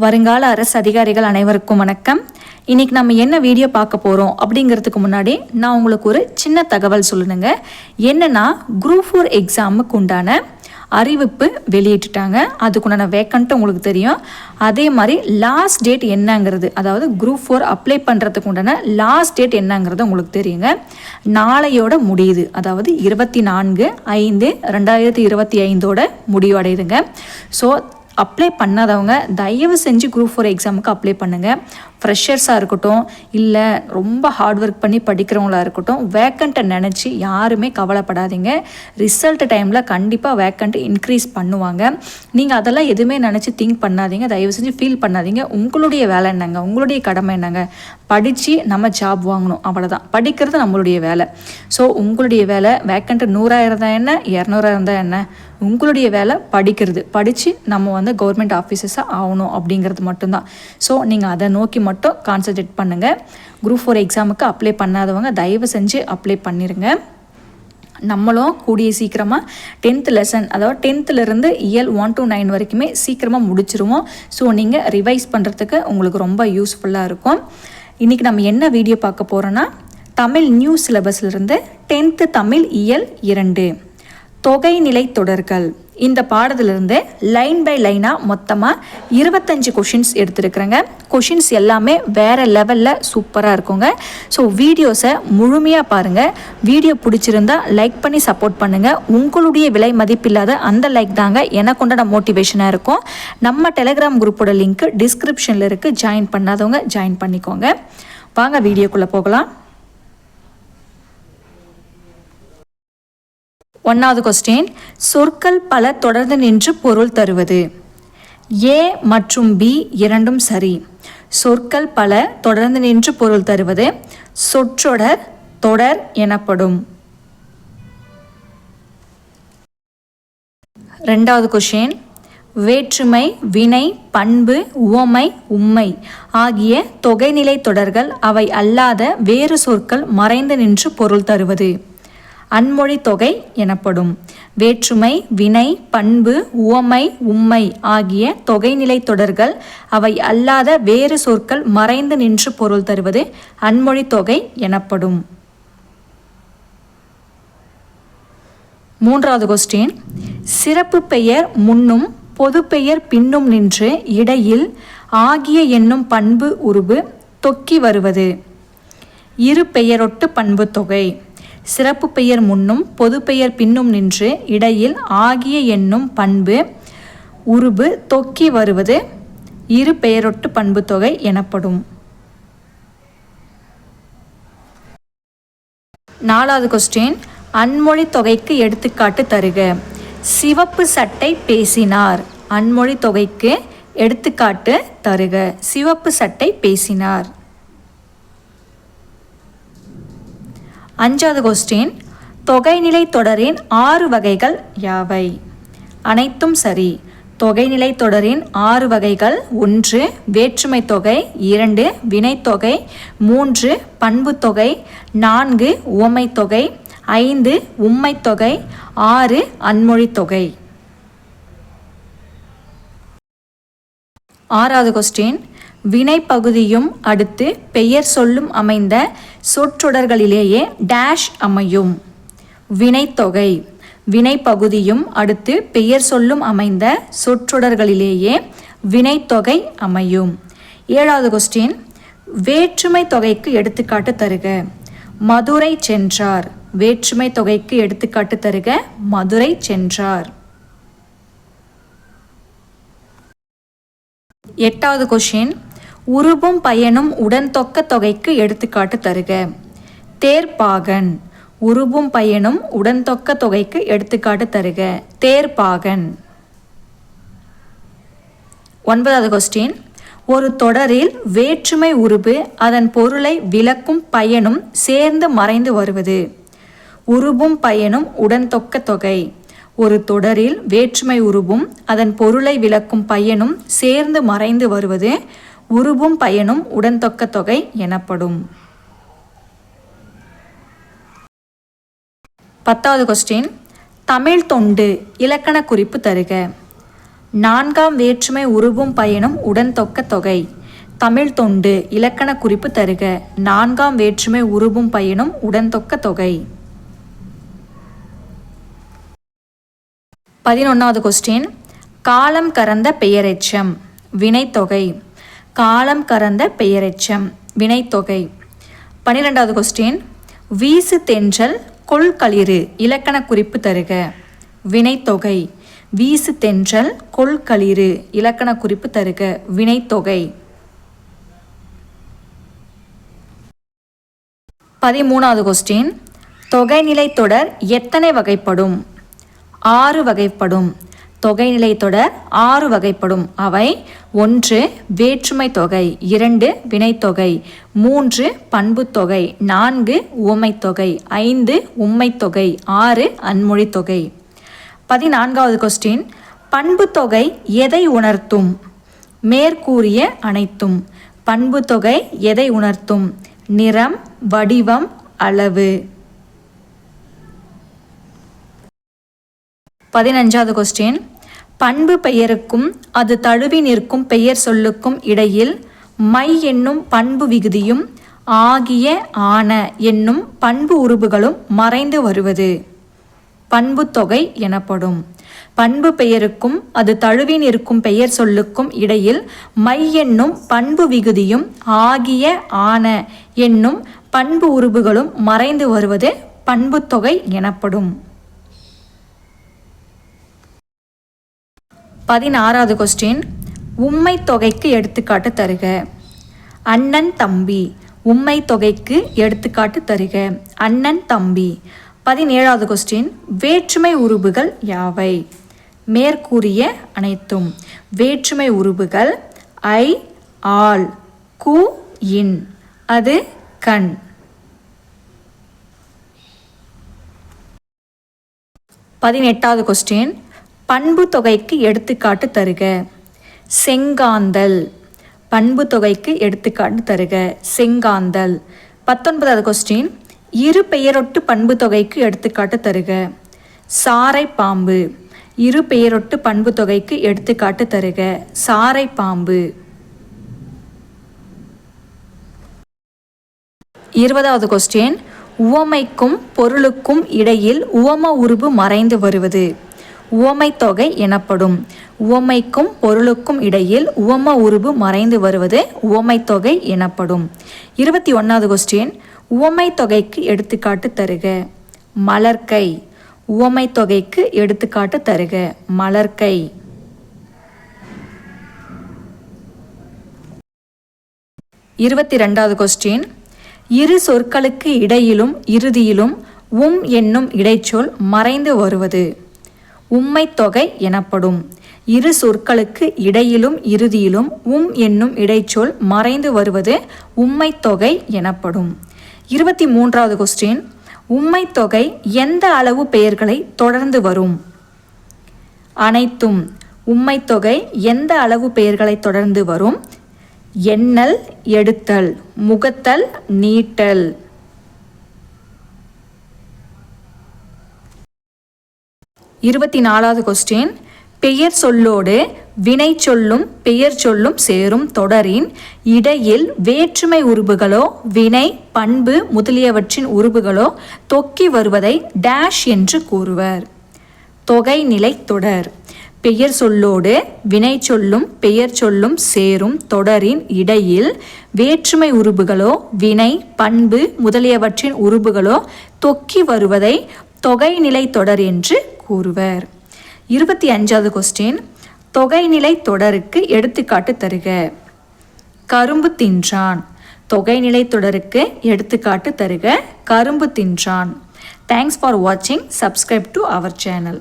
வருங்கால அரசு அதிகாரிகள் அனைவருக்கும் வணக்கம். இன்னைக்கு நம்ம என்ன வீடியோ பார்க்க போகிறோம் அப்படிங்கிறதுக்கு முன்னாடி நான் உங்களுக்கு ஒரு சின்ன தகவல் சொல்லணுங்க. என்னென்னா குரூப் ஃபோர் எக்ஸாமுக்கு உண்டான அறிவிப்பு வெளியிட்டுட்டாங்க. அதுக்குண்டான வேக்கண்ட்டு உங்களுக்கு தெரியும். அதே மாதிரி லாஸ்ட் டேட் என்னங்கிறது அதாவது குரூப் ஃபோர் அப்ளை பண்ணுறதுக்கு உண்டான லாஸ்ட் டேட் என்னங்கிறது உங்களுக்கு தெரியுங்க. நாளையோட முடியுது. அதாவது இருபத்தி நான்கு ஐந்து ரெண்டாயிரத்தி இருபத்தி ஐந்தோட முடிவடையுதுங்க. ஸோ அப்ளை பண்ணாதவங்க தயவு செஞ்சு குரூப் ஃபோர் எக்ஸாமுக்கு அப்ளை பண்ணுங்கள் ஃப்ரெஷர்ஸாக இருக்கட்டும் இல்லை ரொம்ப ஹார்ட் ஒர்க் பண்ணி படிக்கிறவங்களா இருக்கட்டும் வேக்கண்ட்டை நினச்சி யாருமே கவலைப்படாதீங்க. ரிசல்ட் டைமில் கண்டிப்பாக வேக்கண்ட் இன்க்ரீஸ் பண்ணுவாங்க. நீங்கள் அதெல்லாம் எதுவுமே நினச்சி திங்க் பண்ணாதீங்க. தயவு செஞ்சு ஃபீல் பண்ணாதீங்க. உங்களுடைய வேலை என்னங்க? உங்களுடைய கடமை என்னங்க? படித்து நம்ம ஜாப் வாங்கணும். அவ்வளோதான் படிக்கிறது நம்மளுடைய வேலை. ஸோ உங்களுடைய வேலை வேக்கண்ட் நூறாயிரம் தான் என்ன? இரநூறாயிரம் தான் என்ன? உங்களுடைய வேலை படிக்கிறது. படித்து நம்ம வந்து கவர்மெண்ட் ஆஃபீஸஸாக ஆகணும் அப்படிங்கிறது மட்டும்தான். ஸோ நீங்கள் அதை நோக்கி மட்டும் கான்சன்ட்ரேட் பண்ணுங்கள் குரூப் ஃபோர் எக்ஸாமுக்கு அப்ளை பண்ணாதவங்க தயவு செஞ்சு அப்ளை பண்ணிடுங்க நம்மளும் கூடிய சீக்கிரமாக டென்த் லெசன் அதாவது டென்த்துலேருந்து இயல் ஒன் டு நைன் வரைக்குமே சீக்கிரமாக முடிச்சிருவோம். ஸோ நீங்கள் ரிவைஸ் பண்ணுறதுக்கு உங்களுக்கு ரொம்ப யூஸ்ஃபுல்லாக இருக்கும். இன்றைக்கி நம்ம என்ன வீடியோ பார்க்க போகிறோன்னா தமிழ் நியூ சிலபஸ்லேருந்து டென்த்து தமிழ் இயல் இரண்டு. தொகைநிலை தொடர்கள். இந்த பாடத்திலிருந்து லைன் பை லைனாக மொத்தமாக இருபத்தஞ்சு கொஷின்ஸ் எடுத்துருக்குறேங்க. கொஷின்ஸ் எல்லாமே வேறு லெவலில் சூப்பராக இருக்குங்க. ஸோ வீடியோஸை முழுமையாக பாருங்கள் வீடியோ பிடிச்சிருந்தா லைக் பண்ணி சப்போர்ட் பண்ணுங்கள் உங்களுடைய விலை மதிப்பில்லாத அந்த லைக் தாங்க எனக்கு உண்டான மோட்டிவேஷனாக இருக்கும். நம்ம டெலிகிராம் குரூப்போட லிங்க்கு டிஸ்கிரிப்ஷனில் இருக்குது ஜாயின் பண்ணாதவங்க ஜாயின் பண்ணிக்கோங்க. வாங்க வீடியோக்குள்ளே போகலாம். ஒன்றாவது கொஸ்டின் சொற்கள் பல தொடர்ந்து நின்று பொருள் தருவது. ஏ மற்றும் பி இரண்டும் சரி. சொற்கள் பல தொடர்ந்து நின்று பொருள் தருவது சொற்றொடர் தொடர் எனப்படும். ரெண்டாவது கொஷின் வேற்றுமை வினை பண்பு உவமை உம்மை ஆகிய தொகைநிலை தொடர்கள் அவை அல்லாத வேறு சொற்கள் மறைந்து நின்று பொருள் தருவது. அன்மொழி தொகை எனப்படும். வேற்றுமை வினை பண்பு உவமை உம்மை ஆகிய தொகைநிலை தொடர்கள் அவை அல்லாத வேறு சொற்கள் மறைந்து நின்று பொருள் தருவது அன்மொழி தொகை எனப்படும். மூன்றாவது கொஸ்டின் சிறப்பு பெயர் முன்னும் பொது பெயர் பின்னும் நின்று இடையில் ஆகிய என்னும் பண்பு உருபு தொக்கி வருவது. இரு பெயரொட்டு பண்பு தொகை. சிறப்பு பெயர் முன்னும் பொது பெயர் பின்னும் நின்று இடையில் ஆகிய என்னும் பண்பு உருபு தொக்கி வருவது இரு பெயரொட்டு பண்பு தொகை எனப்படும். நாலாவது கொஸ்டின் அன்மொழி தொகைக்கு எடுத்துக்காட்டு தருக. சிவப்பு சட்டை பேசினார். அன்மொழி தொகைக்கு எடுத்துக்காட்டு தருக. சிவப்பு சட்டை பேசினார். அஞ்சாவது கொஸ்டின் தொகைநிலை தொடரின் ஆறு வகைகள் யாவை? அனைத்தும் சரி. தொகைநிலை தொடரின் ஆறு வகைகள் ஒன்று வேற்றுமை தொகை இரண்டு வினைத்தொகை மூன்று பண்புத்தொகை நான்கு உவமைத்தொகை தொகை ஐந்து உம்மைத்தொகை தொகை ஆறு அன்மொழித்தொகை. ஆறாவது கொஸ்டின் வினைப்பகுதியும் அடுத்து பெயர் சொல்லும் அமைந்த சொற்றொடர்களிலேயே டேஷ் அமையும். வினைத்தொகை. வினைப்பகுதியும் அடுத்து பெயர் சொல்லும் அமைந்த சொற்றொடர்களிலேயே வினைத்தொகை அமையும். ஏழாவது கொஸ்டின் வேற்றுமை தொகைக்கு எடுத்துக்காட்டு தருக. மதுரை சென்றார். வேற்றுமை தொகைக்கு எடுத்துக்காட்டு தருக. மதுரை சென்றார். எட்டாவது கொஷின் உருபும் பயனும் உடன் தொக்க தொகைக்கு எடுத்துக்காட்டு தருக. தேர்ப்பாகன். உருபும் பயனும் உடன் தொக்க தொகைக்கு எடுத்துக்காட்டு தருக. தேர்ப்பாகன். ஒன்பதாவது கொஸ்டின் ஒரு தொடரில் வேற்றுமை உருபு அதன் பொருளை விளக்கும் பயனும் சேர்ந்து மறைந்து வருவது. உருபும் பயனும் உடன் தொக்க தொகை. ஒரு தொடரில் வேற்றுமை உருவும் அதன் பொருளை விளக்கும் பயனும் சேர்ந்து மறைந்து வருவது. உருவும் பயனும் உடன்தொக்க தொகை எனப்படும். பத்தாவது கொஸ்டின் தமிழ் தொண்டு இலக்கண குறிப்பு தருக. நான்காம் வேற்றுமை உருவும் பயனும் உடன்தொக்க தொகை. தமிழ் தொண்டு இலக்கண குறிப்பு தருக. நான்காம் வேற்றுமை உருவும் பயனும் உடன்தொக்க தொகை. பதினொன்றாவது கொஸ்டின் காலம் கறந்த பெயரெச்சம் வினைத்தொகை. காலம் கறந்த பெயரெச்சம் வினைத்தொகை. பன்னிரெண்டாவது கொஸ்டின் வீசு தென்றல் கொள்களிறு இலக்கண குறிப்பு தருக. வினைத்தொகை. வீசு தென்றல் கொள்களிறு இலக்கண குறிப்பு தருக. வினைத்தொகை. பதிமூணாவது கொஸ்டின் தொகைநிலை தொடர் எத்தனை வகைப்படும்? ஆறு வகைப்படும். தொகைநிலை தொடர் ஆறு வகைப்படும். அவை ஒன்று வேற்றுமை தொகை இரண்டு வினைத்தொகை மூன்று பண்புத்தொகை நான்கு உவமைத்தொகை ஐந்து உம்மைத்தொகை ஆறு அன்மொழித்தொகை பதினான்காவது கொஸ்டின் பண்புத்தொகை எதை உணர்த்தும்? மேற்கூறிய அனைத்தும். பண்புத்தொகை எதை உணர்த்தும்? நிறம் வடிவம் அளவு. பதினஞ்சாவது கொஸ்டின் பண்பு பெயருக்கும் அது தழுவி நிற்கும் பெயர் சொல்லுக்கும் இடையில் மை என்னும் பண்பு விகுதியும் ஆகிய ஆன என்னும் பண்பு உருபுகளும் மறைந்து வருவது. பண்பு தொகை எனப்படும். பண்பு பெயருக்கும் அது தழுவி நிற்கும் பெயர் சொல்லுக்கும் இடையில் மை என்னும் பண்பு விகுதியும் ஆகிய ஆன என்னும் பண்பு உருபுகளும் மறைந்து வருவது பண்புத்தொகை எனப்படும். பதினாறாவது கொஸ்டின் உம்மை தொகைக்கு எடுத்துக்காட்டு தருக. அண்ணன் தம்பி உம்மை தொகைக்கு எடுத்துக்காட்டு தருக. அண்ணன் தம்பி. பதினேழாவது கொஸ்டின் வேற்றுமை உருபுகள் யாவை? மேற்கூறிய அனைத்தும். வேற்றுமை உருபுகள் ஐ ஆல் கு இன். அது கண். பதினெட்டாவது கொஸ்டின் பண்பு தொகைக்கு எடுத்துக்காட்டு தருக. செங்காந்தல். பண்பு தொகைக்கு எடுத்துக்காட்டு தருக. செங்காந்தல். பத்தொன்பதாவது கொஸ்டின் இரு பெயரொட்டு பண்பு தொகைக்கு எடுத்துக்காட்டு தருக. சாரை பாம்பு. இரு பெயரொட்டு பண்பு தொகைக்கு எடுத்துக்காட்டு தருக. சாரை பாம்பு. இருபதாவது கொஸ்டின் உவமைக்கும் பொருளுக்கும் இடையில் உவம உருபு மறைந்து வருவது. உவமைத்தொகை எனப்படும். உவமைக்கும் பொருளுக்கும் இடையில் உவம உருபு மறைந்து வருவது உவமைத்தொகை எனப்படும். இருபத்தி ஒன்றாவது கொஸ்டின் உவமை தொகைக்கு எடுத்துக்காட்டு தருக. மலர்கை உவமை தொகைக்கு எடுத்துக்காட்டு தருக. மலர்கை இருபத்தி ரெண்டாவது கொஸ்டின் இரு சொற்களுக்கு இடையிலும் இறுதியிலும் உம் என்னும் இடைச்சொல் மறைந்து வருவது. உம்மை தொகை எனப்படும். இரு சொற்களுக்கு இடையிலும் இறுதியிலும் உம் என்னும் இடைச்சொல் மறைந்து வருவது உம்மை தொகை எனப்படும். இருபத்தி மூன்றாவது கொஸ்டின் உம்மை தொகை எந்த அளவு பெயர்களை தொடர்ந்து வரும்? அனைத்தும் உம்மை தொகை எந்த அளவு பெயர்களை தொடர்ந்து வரும்? எண்ணல் எடுத்தல் முகத்தல் நீட்டல். இருபத்தி நாலாவது கொஸ்டின் பெயர் சொல்லோடு வினை சொல்லும் பெயர் சொல்லும் சேரும் தொடரின் இடையில் வேற்றுமை உருபுகளோ வினை பண்பு முதலியவற்றின் உருபுகளோ தொக்கி வருவதை டேஷ் என்று கூறுவர். தொகை நிலை தொடர். பெயர் சொல்லோடு வினை சொல்லும் பெயர் சொல்லும் சேரும் தொடரின் இடையில் வேற்றுமை உருபுகளோ வினை பண்பு முதலியவற்றின் உருபுகளோ தொக்கி வருவதை தொகைநிலை தொடர் என்று கூறுவர். இருபத்தி அஞ்சாவது கொஸ்டின் தொகைநிலை தொடருக்கு எடுத்துக்காட்டு தருக. கரும்பு தின்றான். தொகைநிலை தொடருக்கு எடுத்துக்காட்டு தருக. கரும்பு தின்றான். தேங்க்ஸ் ஃபார் வாட்சிங் சப்ஸ்கிரைப் டு அவர் சேனல்